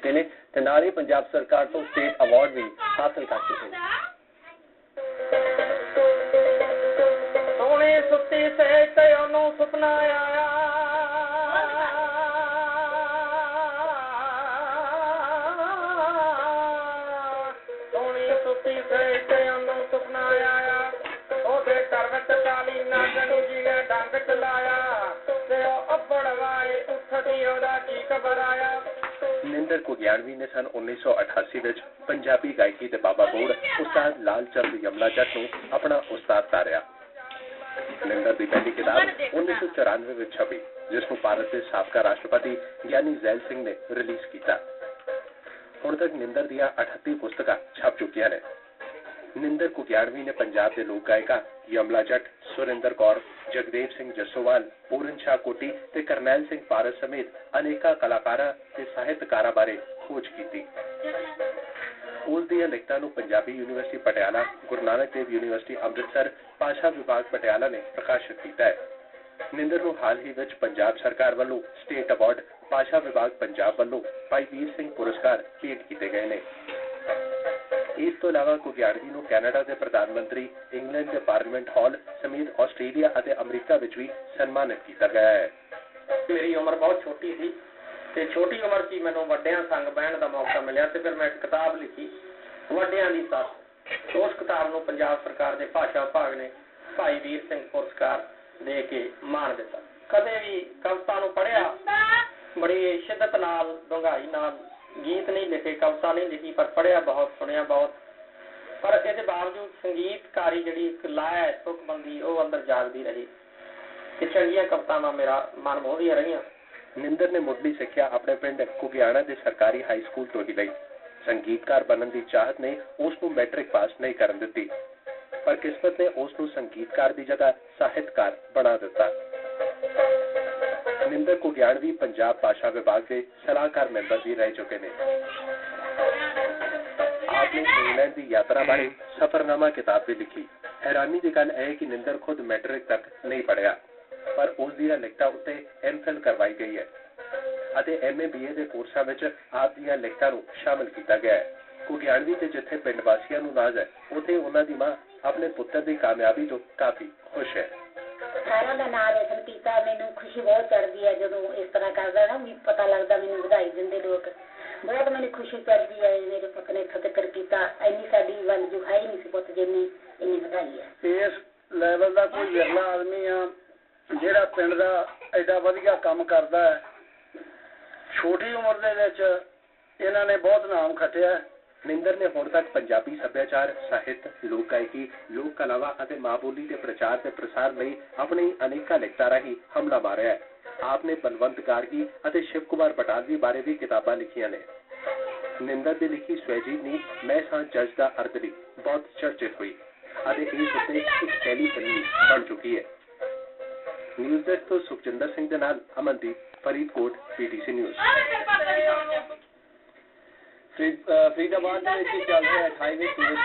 ਚੁੱਕੇ ਨੇ ਤੇ ਨਾਲ ਹੀ ਪੰਜਾਬ ਸਰਕਾਰ ਤੋਂ ਸਟੇਟ ਅਵਾਰਡ ਵੀ ਹਾਸਲ ਕਰ ਚੁੱਕੇ ਨੇ। ਸੋਹਣੀ ਸੁੱਤੀ ਸੇ ਤੇ ਉਹਨੂੰ ਸੁਪਨਾ ਆਇਆ। ਨਿੰਦਰ ਕੁਗਿਆਣਵੀ ਨੇ ਸਨ 1988 ਵਿੱਚ ਪੰਜਾਬੀ ਗਾਇਕੀ ਦੇ ਬਾਬਾ ਬੋੜ ਉਸਤਾਦ ਲਾਲ ਚੰਦ ਯਮਲਾ ਜੱਟ ਨੂੰ ਆਪਣਾ ਉਸਤਾਦ ਤਾਰਿਆ ਨਿੰਦਰ ਦੀ ਪਹਿਲੀ ਕਿਤਾਬ 1994 ਵਿੱਚ ਛਪੀ ਜਿਸ ਨੂੰ ਭਾਰਤ ਦੇ ਸਾਬਕਾ ਰਾਸ਼ਟਰਪਤੀ ਗਿਆਨੀ ਜ਼ੈਲ ਸਿੰਘ ਨੇ ਰਿਲੀਜ਼ ਕੀਤਾ ਹੁਣ ਤੱਕ ਨਿੰਦਰ ਦੀਆਂ 38 ਪੁਸਤਕਾਂ ਛਪ ਚੁੱਕੀਆਂ ਨੇ ਨਿੰਦਰ ਕੁਗਿਆਣਵੀ ਨੇ ਪੰਜਾਬ ਦੇ ਲੋਕ ਗਾਇਕਾਂ ਯਮਲਾ ਜੱਟ ਸੁਰਿੰਦਰ ਕੌਰ, ਜਗਦੇਵ ਸਿੰਘ ਜੱਸੋਵਾਲ, ਪੂਰਨ ਸ਼ਾਹ ਕੋਟੀ ਤੇ ਕਰਨੈਲ ਸਿੰਘ ਪਾਰਸ ਸਮੇਤ ਅਨੇਕਾਂ ਕਲਾਕਾਰਾਂ ਤੇ ਸਾਹਿਤਕਾਰਾਂ ਬਾਰੇ ਖੋਜ ਕੀਤੀ। ਉਸ ਦੀਆਂ ਲਿਖਤਾਂ ਨੂੰ ਪੰਜਾਬੀ ਯੂਨੀਵਰਸਿਟੀ ਪਟਿਆਲਾ, ਗੁਰੂ ਨਾਨਕ ਦੇਵ ਯੂਨੀਵਰਸਿਟੀ ਅੰਮ੍ਰਿਤਸਰ, ਭਾਸ਼ਾ ਵਿਭਾਗ ਪਟਿਆਲਾ ਨੇ ਪ੍ਰਕਾਸ਼ਿਤ ਕੀਤਾ ਹੈ। ਨਿੰਦਰ ਨੂੰ ਹਾਲ ਹੀ ਵਿੱਚ ਪੰਜਾਬ ਸਰਕਾਰ ਵੱਲੋਂ ਸਟੇਟ ਅਵਾਰਡ, ਭਾਸ਼ਾ ਵਿਭਾਗ ਪੰਜਾਬ ਵੱਲੋਂ ਭਾਈ ਵੀਰ ਸਿੰਘ ਪੁਰਸਕਾਰ ਭੇਟ ਕੀਤੇ ਗਏ ਨੇ। ਇਸ ਤੋਂ ਇਲਾਵਾ ਕੁਗਿਆੜਵੀ ਨੂੰ ਕੈਨੇਡਾ ਦੇ ਪ੍ਰਧਾਨ ਮੰਤਰੀ, ਇੰਗਲੈਂਡ ਦੇ ਪਾਰਲੀਮੈਂਟ ਹਾਲ ਸਮੇਤ ਆਸਟ੍ਰੇਲੀਆ ਅਤੇ ਅਮਰੀਕਾ ਵਿੱਚ ਵੀ ਸਨਮਾਨਿਤ ਕੀਤਾ ਗਿਆ ਹੈ। ਮੇਰੀ ਉਮਰ ਬਹੁਤ ਛੋਟੀ ਸੀ ਤੇ ਛੋਟੀ ਉਮਰ 'ਚ ਮੈਨੂੰ ਵੱਡਿਆਂ ਸੰਗ ਬਹਿਣ ਦਾ ਮੌਕਾ ਮਿਲਿਆ ਤੇ ਫਿਰ ਮੈਂ ਇੱਕ ਕਿਤਾਬ ਲਿਖੀ, ਵੱਡਿਆਂ ਦੀ ਸੱਸ। ਉਸ ਕਿਤਾਬ ਨੂੰ ਪੰਜਾਬ ਸਰਕਾਰ ਦੇ ਭਾਸ਼ਾ ਵਿਭਾਗ ਨੇ ਭਾਈ ਵੀਰ ਸਿੰਘ ਪੁਰਸਕਾਰ ਦੇ ਕੇ ਮਾਣ ਦਿੱਤਾ। ਕਦੇ ਵੀ ਕਵਿਤਾ ਨੂੰ ਪੜ੍ਹਿਆ, ਬੜੀ ਸ਼ਿੱਦਤ ਨਾਲ, ਡੂੰਘਾਈ ਨਾਲ ਗੀਤ ਨਹੀਂ ਲਿਖੇ, ਕਵਿਤਾ ਨਹੀਂ ਲਿਖੀ, ਪਰ ਪੜ੍ਹਿਆ ਬਹੁਤ, ਸੁਣਿਆ ਬਹੁਤ। ਪਰ ਇਹਦੇ ਬਾਵਜੂਦ ਸੰਗੀਤਕਾਰੀ ਜਿਹੜੀ ਇੱਕ ਲਾਇਆ ਹੈ ਤੁਕਬੰਦੀ ਉਹ ਅੰਦਰ ਜਾਗਦੀ ਰਹੀ। ਤੇ ਚੰਗੀਆਂ ਕਵਿਤਾਵਾਂ ਮੇਰਾ ਮਨ ਮੋਹਦੀਆਂ ਰਹੀਆਂ। ਨਿੰਦਰ ਨੇ ਮੁੱਢਲੀ ਸਿੱਖਿਆ ਆਪਣੇ ਪਿੰਡ ਕੁਗਿਆਣਾ ਦੇ ਸਰਕਾਰੀ ਹਾਈ ਸਕੂਲ ਤੋਂ ਹੀ ਲਈ। ਸੰਗੀਤਕਾਰ ਬਣਨ ਦੀ ਚਾਹਤ ਨੇ ਉਸ ਨੂੰ ਮੈਟ੍ਰਿਕ ਪਾਸ ਨਹੀਂ ਕਰਨ ਦਿੱਤੀ। ਪਰ ਕਿਸਮਤ ਨੇ ਉਸ ਨੂੰ ਸੰਗੀਤਕਾਰ ਦੀ ਜਗ੍ਹਾ ਸਾਹਿਤਕਾਰ ਬਣਾ ਦਿੱਤਾ। ਨਿੰਦਰ ਕੁਗਿਆਣਵੀ ਪੰਜਾਬ ਭਾਸ਼ਾ ਵਿਭਾਗ ਦੇ ਸਲਾਹਕਾਰ ਮੈਂਬਰ ਵੀ ਰਹਿ ਚੁੱਕੇ ਨੇ। ਆਪਨੇ ਇੰਗਲੈਂਡ ਦੀ ਯਾਤਰਾ ਬਾਰੇ ਸਫਰਨਾਮਾ ਕਿਤਾਬ ਵੀ ਲਿਖੀ। ਹੈਰਾਨੀ ਦੀ ਗੱਲ ਹੈ ਕਿ ਨਿੰਦਰ ਖੁਦ ਮੈਟ੍ਰਿਕ ਤੱਕ ਨਹੀਂ ਪੜਿਆ ਪਰ ਉਸ ਦੀਆਂ ਲਿਖਤਾਂ ਉੱਤੇ ਐਮਫਿਲ ਕਰਵਾਈ ਗਈ ਹੈ ਅਤੇ ਐਮਏ ਬੀਏ ਦੇ ਕੋਰਸਾਂ ਵਿੱਚ ਆਪ ਦੀਆਂ ਲਿਖਤਾਂ ਨੂੰ ਸ਼ਾਮਲ ਕੀਤਾ ਗਿਆ ਹੈ। ਕੁਗਿਆਣਵੀ ਦੇ ਜਿੱਥੇ ਪਿੰਡ ਵਾਸੀਆਂ ਨੂੰ ਨਾਜ਼ ਹੈ, ਉੱਥੇ ਉਹਨਾਂ ਦੀ ਮਾਂ ਆਪਣੇ ਪੁੱਤਰ ਦੀ ਕਾਮਯਾਬੀ ਤੋਂ ਕਾਫੀ ਖੁਸ਼ ਹੈ। ਸਾਰਿਆਂ ਦਾ ਨਾਮ ਰੋਸ਼ਨ ਕੀਤਾ ਮੈਨੂੰ ਖੁਸ਼ੀ ਬਹੁਤ ਚੜਦੀ ਹੈ ਜਦੋਂ ਇਸ ਤਰ੍ਹਾਂ ਕਰਦਾ ਨਾ ਵੀ ਪਤਾ ਲੱਗਦਾ ਮੈਨੂੰ ਵਧਾਈ ਦਿੰਦੇ ਲੋਕ। ਬਹੁਤ ਮੈਨੂੰ ਖੁਸ਼ੀ ਚੜਦੀ ਹੈ ਮੇਰੇ ਪੁੱਤ ਨੇ ਤੱਕ ਕੀਤਾ। ਇੰਨੀ ਸਾਡੀ ਵੱਲ ਜੋ ਹੈ ਹੀ ਨਹੀਂ ਸੀ ਪੁੱਤ ਜਿੰਨੀ ਇੰਨੀ ਵਧਾਈ ਹੈ। ਇਸ ਲੈਵਲ ਦਾ ਕੋਈ ਵਿਰਲਾ ਆਦਮੀ ਆ ਜਿਹੜਾ ਪਿੰਡ ਦਾ ਐਡਾ ਵਧੀਆ ਕੰਮ ਕਰਦਾ ਹੈ ਛੋਟੀ ਉਮਰ ਦੇ ਵਿੱਚ ਇਹਨਾਂ ਨੇ ਬਹੁਤ ਨਾਮ ਖੱਟਿਆ ਹੈ। ਨੇ ਹੁਣ ਤੱਕ ਪੰਜਾਬੀ ਸੱਭਿਆਚਾਰ, ਸਾਹਿਤ ਲੋਕ ਗਾਇਕੀ ਲੋਕ ਕਲਾਵਾਂ ਅਤੇ ਮਾਂ ਬੋਲੀ ਦੇ ਪ੍ਰਚਾਰ ਤੇ ਪ੍ਰਸਾਰ ਲਈ ਆਪਣੀ ਅਨੇਕਾਂ ਲਿਖਤਾਂ ਰਾਹੀਂ ਹਮਲਾ ਮਾਰਿਆ ਹੈ। ਆਪ ਨੇ ਬਲਵੰਤ ਗਾਰਗੀ ਅਤੇ ਸ਼ਿਵ ਕੁਮਾਰ ਬਟਾਲਵੀ ਬਾਰੇ ਵੀ ਕਿਤਾਬਾਂ ਲਿਖੀਆਂ ਨੇ। ਨਿੰਦਰ ਦੀ ਲਿਖੀ ਸਵੈਜੀਵਨੀ ਮੈਂ ਸਾਂ ਜੱਜ ਦਾ ਅਰਦਲੀ ਬਹੁਤ ਚਰਚਿਤ ਹੋਈ ਅਤੇ ਇਸ ਉੱਤੇ ਇੱਕ ਟੈਲੀ ਫਿਲਮ ਬਣ ਚੁੱਕੀ ਹੈ। ਨਿਊਜ਼ ਡੈਸਕ ਤੋਂ ਸੁਖਜਿੰਦਰ ਸਿੰਘ ਦੇ ਨਾਲ ਅਮਨਦੀਪ, ਫਰੀਦਕੋਟ, ਪੀਟੀਸੀ ਨਿਊਜ਼। ਫਰੀਦਾਬਾਦ ਦੇ ਵਿੱਚ ਚੱਲ ਰਿਹਾ 28ਵੇਂ ਸੂਰਜ